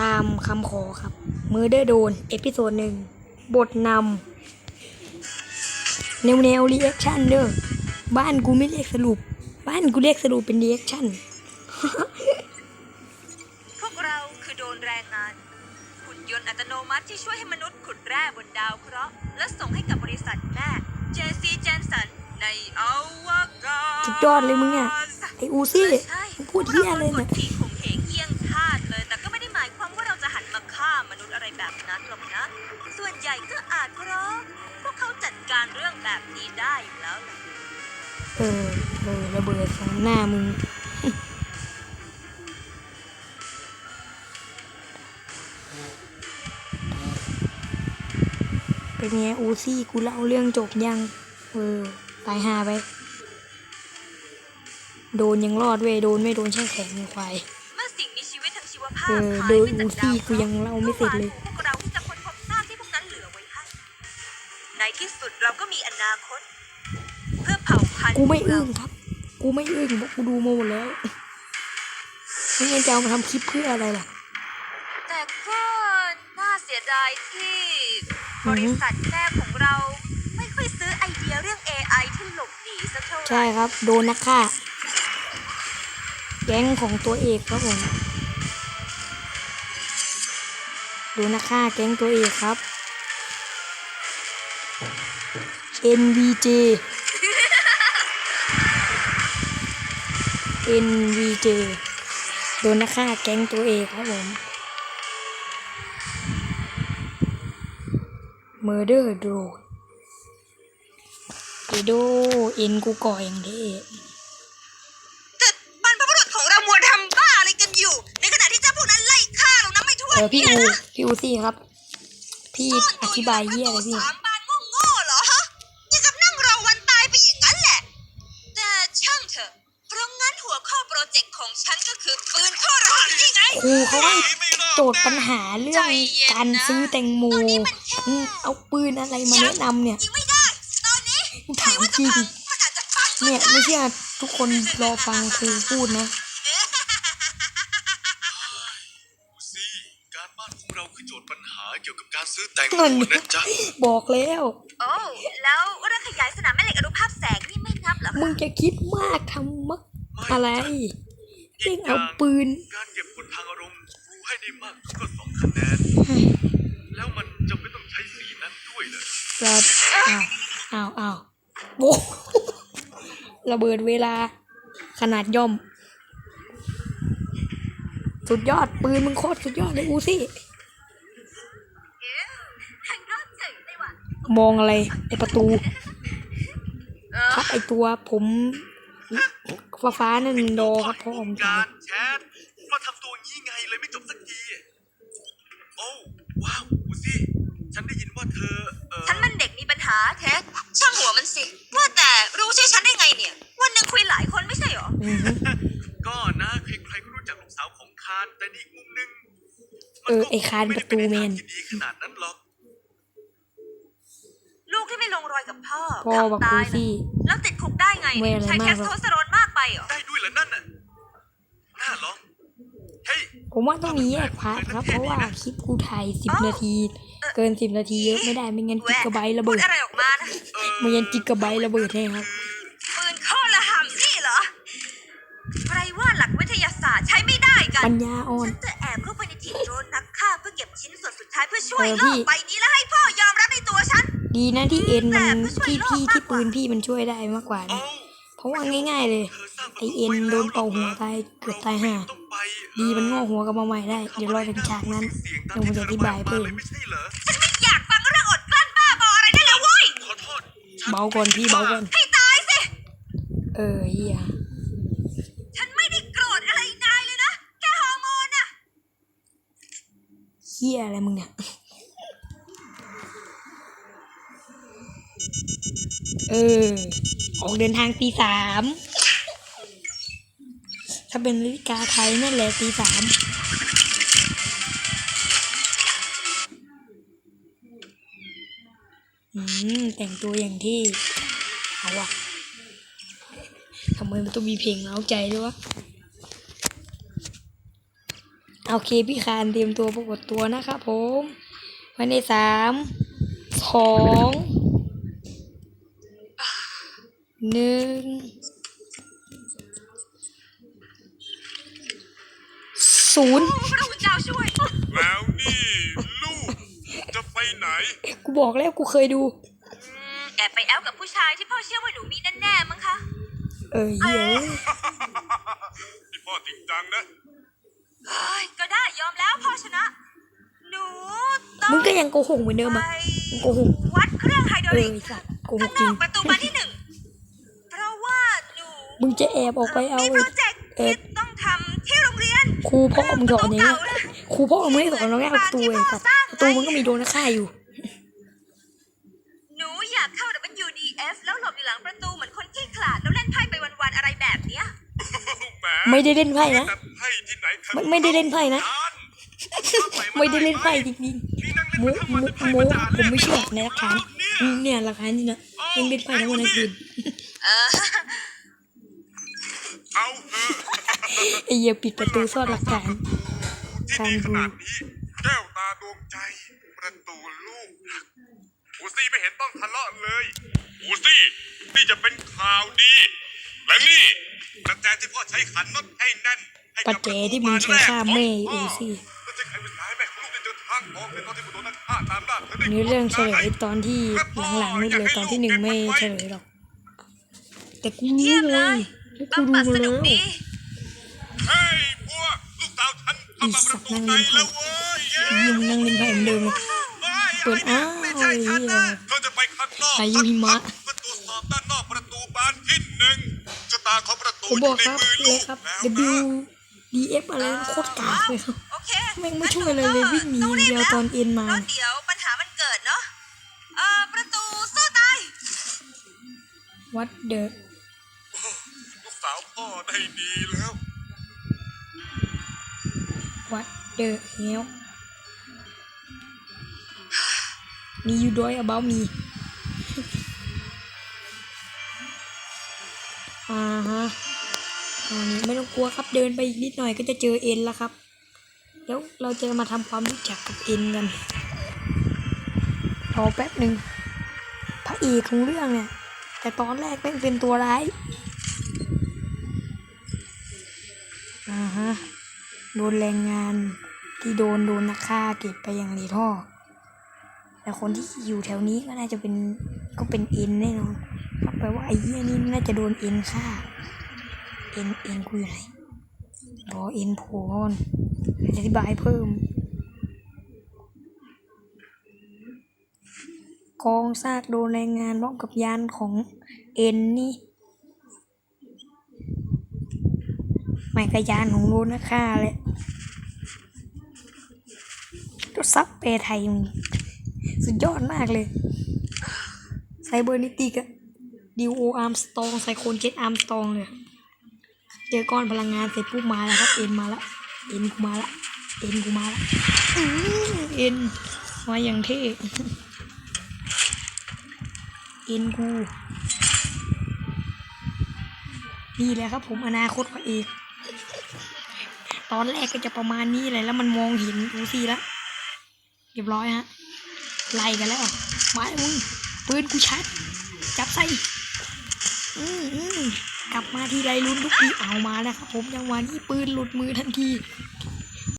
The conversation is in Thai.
ตามคำขอครับ มือเดอร์โดน เอพิโซดหนึ่ง บทนำแนวแนวรีแอคชั่นเด้อบ้านกูไม่เรียกสรุป บ้านกูเรียกสรุปเป็นรีแอคชั่น พวกเราคือโดรนแรงงาน หุ่นยนต์อัตโนมัติที่ช่วยให้มนุษย์ขุดแร่บนดาวเคราะห์และส่งให้กับบริษัทแม่ JC Jensen ในอวกาศสุดยอดเลยมึงอะไออูซี่ใช่มึงพูดเหี้ยเลยพวกเนี่ยราป็นคนที่ข่มเหงเยี่ หญ่ก็อาจเพราะพวกเขาจัดการเรื่องแบบนี้ได้อยู่แล้วล่ะเออเออระเบิดของหน้ามึงเป็นไงอูซี่กูเล่าเรื่องจบยัง เออตายหาไป โดนยังรอดเว้ยโดนไม่โดนแช่แข็งไอ้ควายเมื่อสิ่งมีชีวิตทางชีวภาพเออหายโดยไปจากอูซี่ดาวกูยังเล่าไม่เสร็จเลย นาคต เพื่อเผ่าพันธุ์กูไม่อึ้งครับ กูไม่อึ้งเพราะกูดูมาหมดแล้วไม่งั้นจะเอามาทำคลิปเพื่ออะไรล่ะ แต่ก็น่าเสียดายที่อืบอฮึริษัทแม่ของเราไม่ค่อยซื้อไอเดียเรื่อง AI ที่หลบหนีสักเท่าไหร่ใช่ครับ โดนนักฆ่าแก๊งของตัวเอกครับผมโดนนักฆ่าแก๊งตัวเอกครับ NVJ NVJ โดนนักฆ่าแก๊งตัวเอกครับผม Murder Drone เอโดเอ็นกูก่ออย่างเท่แต่บรรพบุรุษของเรามัวทำบ้าอะไรกันอยู่ ในขณะที่เจ้าพวกนั้นไล่ฆ่าเรานะไม่ทั่วเออพี่นี่อูนะพี่อูซี่ครับ พี่อธิบายเยี่ยอะไรพี่ รูเขาให้โจทย์ปัญหาเรื่องการซื้อแตงโมอืมเอาปืนอะไรมาแนะนำเนี่ยยิงไม่ได้ตอนนี้ถามจริงมันอาจจะฟังเนี่ยไม่เชื่อทุกคนรอฟังครูพูดนะดูสิการบ้านของเราคือโจทย์ปัญหาเกี่ยวกับการซื้อแตงนั่นโมไงนะจ๊ะบอกแล้วโอ้แล้วเรื่องขยายสนามแม่เหล็กอนุภาพแสงนี่ไม่นับเหรอมึงจะคิดมากทำมักอะไร เร่งเอาปืน การเก็บผลทางอารมณ์ครูให้ได้มากก็สองคะแนน แล้วมันจำเป็นต้องใช้สีนั้นด้วยเหรอจะอ้าวอ้าวอ้าวโบระเบิดเวลา ขนาดย่อม สุดยอด ปืนมึงโคตรสุดยอดเลยอูซี่ทางนอกเจ๋งเลยว่ะมองอะไรไอประตูเออครับไอตัวผม ฟ้าฟ้าๆนั่นโดครับพ่อผมการแชทมาทำตัวงี้ไงเลยไม่จบสักที โอ้ว้าวดูสิฉันได้ยินว่าเธอเออฉันมันเด็กมีปัญหาเท็ช่างหัวมันสิ ว่าแต่รู้ชื่อฉันได้ไงเนี่ย วันหนึ่งคุยหลายคนไม่ใช่หรอ ก็นะใครๆก็รู้จักลูกสาวของคานแต่อีกมุมนึงเออไอคานประตูแมนดีขนาดนั้นหรอกลูกที่ไม่ลงรอยกับพ่อพ่อบอกทำอูตายนะซี่แล้วติดคุกได้ไงใช้มากเทสโทสเตอโรน เหรอ ได้ด้วยเหรอนั่นน่ะน่าลองเฮ้ย ผมว่าต้องมีแยกพาร์ทครับ เพราะว่าคลิปกูถ่ายสิบนาที เกินสิบนาทีเยอะไม่ได้ไม่งั้นจิกกะไบต์ระพูเบิดดอะไรออกมานะเออไม่งั้นจิกกะไบต์ระเบิดแน่ครับปืนข้อละหำนี่เหรอใครว่าหลักวิทยาศาสตร์ใช้ไม่ได้กันปัญญาอ่อนฉันจะแอบเข้าไปในถิ่นโดรนนักฆ่าเพื่อเก็บชิ้นส่วนสุดท้ายเพื่อช่วยเออโลพี่กใบนี้และให้พ่อยอมรับในตัวฉันดีนะที่เอ็นมันแต่ผู้ช่วยที่โลกพี่มากที่กว่าปืนพี่มันช่วยได้มากกว่าเอานะเพราะว่าง่าย ๆเลยเธอสร้าง ไอเอ็นโดนเป่าหัวตายเกือบตายห่าต้องไปดีมันงอกหัวกลับมาใหม่ได้ เดี๋ยวรอถึงฉากนั้นเดี๋ยวผมจะอธิบายเพิ่มไม่ใช่เหรอฉันไม่อยากฟังเรื่องอดกลั้นบ้าบออะไรนั่นเลยเว้ยขอโทษเบาก่อนพี่เบาก่อนให้ตายสิ เออเฮียฉันไม่ได้โกรธอะไรนายเลยนะ แค่ฮอร์โมนอะเฮียอะไรมึงเนี่ยเออ ออกเดินทางตีสาม ถ้าเป็นนาฬิกาไทยนั่นแหละตีสามอืม แต่งตัวอย่างที่ เอาวะทำไมมันต้องมีเพลงเล้าใจด้วยวะโอเคพี่คานเตรียมตัวปรากฏตัวนะครับผมภายในสามสองหนึ่ง ศูนย์พระคุณเจ้าช่วย แล้วนี่ลูกจะไปไหน กูบอกแล้วกูเคยดูอืมแอบไปแอลกับผู้ชายที่พ่อเชื่อว่าหนูมีแน่ๆมั้งคะ เออเหี้ยพี่พ่อจริงจังนะ เฮ้ยก็ได้ยอมแล้วพ่อชนะ หนูต้องมึงก็ยังโกหกเหมือนเดิมไปอะมึงโกหกวัดเครื่องไฮดรอเอลิอกไอ้สัตว์โกหข้ากงนจริองกประตูบานที่หนึ่งเพราะว่าหนู มึงจะแอบออกไปเอามีไอ้โปรเจกต์เอ็ที่ด ครูพ่อมึงสอนอย่างเงี้ยเก่าๆนะครูพ่อมึงไม่ได้สอนเราแง่ประตูไอ้สัตว์ประตูมึงก็มีโดนฆ่าอยู่หนูอยากเข้า WDF แล้วหลบอยู่หลังประตูเหมือนคนขี้ขลาดแล้วเล่นไพ่ไปวันๆอะไรแบบเนี้ยแหมไม่ได้เล่นไพ่นะแต่ไพ่ที่ไหนไม่ไม่ได้เล่นไพ่นะ ไม่ได้เล่นไพ่จริงนี่นั่งๆโมเล่นโมมาทั้งวันโมจะไพ่ผมไม่เชื่อออกในหลักฐานเนี่ยอืมเนี่ยหลักฐานนี่นะยังเล่นไพ่ทั้งวันทั้งคืน เออเอาเถอะไอ้เหี้ยปิดประตูซ่อนหลักฐาน ที่ดีขนาดนี้แก้วตาดวงใจ ประตูลูกรักอูซี่ไม่เห็นต้องทะเลาะเลยอูซี่นี่จะเป็นข่าวดี และนี่กระแจที่พ่อใช้ขันน็อตให้แน่นให้ปักัจบเจที่มึงใช้ฆ่าแม่เอซี่แล้วจะใครเป็นสายแม่ของลูกในเจอทางออกในตอนที่ผมโดนนักฆ่าตามล่าเธอได้ นี่เรื่องเฉลยตอนที่หลังๆนี่เลยตอนที่หนึ่งไม่เฉลยหรอก แต่กูรู้เยี่ยมเลเลย ยต้องกูปัดรู้สแล้นุกวดีเฮ้ยพวกลูกสาวฉันเข้ามาประตูในแล้วเว้ยเย้ยิงนั่งเล่นไพ่เหมือนเดิมเลยเปิดอ้าวไม่ใช่ฉันนะเธอจะไปข้างนอกพายุหิมะประตูสอบด้านนอกประตูบานที่หนึ่งชะตาของประตูผมอบอยู่กในครับมือเลลูยกครับ แล้ว W นะ D F อะไรโคตรกากเลยครับ โอเคแม่งไม่ช่วยอะไรเลยวิ่งหนีอย่างเดียวตอนเอ็นมา แล้วเดี๋ยวปัญหามันเกิดเนาะเอ่อประตูสู้ตายวัด พ่อได้ดีแล้ววัดเดอะเฮลมีอยู่ด้วย about me อ่าฮะตอนนี้ไม่ต้องกลัวครับเดินไปอีกนิดหน่อยก็จะเจอเอ็นแล้วครับ แล้วเราจะมาทำความรู้จักกับเอ็นกันรอแป๊บหนึ่งพระเอกของเรื่องเนี่ย แต่ตอนแรกแม่เป็นตัวร้าย อ่าฮะ โดนแรงงานที่โดนโดนนักฆ่าเก็บไปอย่างรีท่อ แต่คนที่อยู่แถวนี้ก็น่าจะเป็นก็เป็นเอ็นแน่นอนก็แปลว่าไอ้เหี้ยนี่น่าจะโดนเอ็นฆ่า เอ็นเอ็นกูอยู่ไหนบอเอ็นโผล่ก่อนอธิบายเพิ่ม กองซากโดนแรงงานพร้อมกับยานของเอ็นนี่ ไม่กระยานของโดนนะค่าเลยตัวซับเปไทยมึงสุดยอดมากเลยไซเบอร์นิติกอะดิวโออาร์มสตองไซโคนเจ็ตอาร์มสตองเลยเจอก้อนพลังงานเสร็จปุ๊บมาแล้วครับ เอ็นมาล้วเอ็นกูมาล้วเอ็นกูมาล้วอื้อเอ็นมาอย่างเท่เอ็นกู นี่แหละครับผมอนาคตพระเอก ตอนแรกก็จะประมาณนี้เลยแล้วมันมองเห็นดูสิแล้วเรียบร้อยฮะไล่กันแล้วมาเลยมึงปืนกูชัดจับใส่อืมอืมกลับมาทีไรลุ้นทุกทีเอามาแล้วครับผมจังหวะนี้ปืนหลุดมือทันที